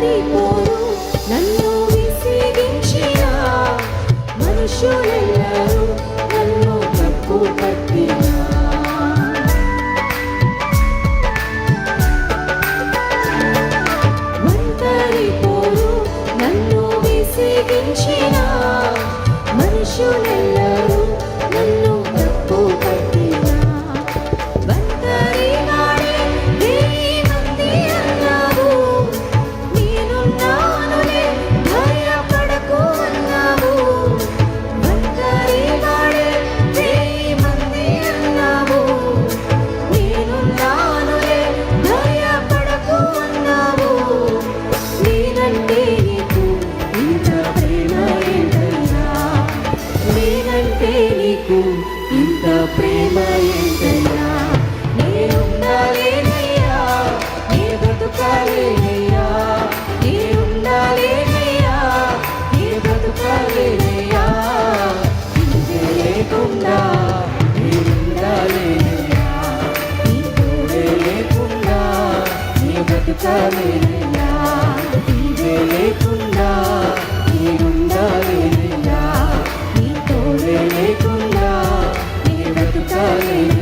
ఒంటరిపోరు నన్ను విసిగించిన మనుషులెల్లరూ నన్ను తప్పు పట్టినా ఒంటరిపోరు నన్ను విసిగించిన మనుషులెల్లరూ నీకు ఇంత ప్రేమ ఏంటయ్యా నేనుండాలేనయ్యా నీ బ్రతుకాలేనయ్యా. నేనుండాలేనయ్యా నీ బ్రతుకాలేనయ్యా. లేకుండా నేనుండాలేనయ్యా. నీ లేకుండా నీ బ్రతుకాలేనయ్యా. Jerusalém.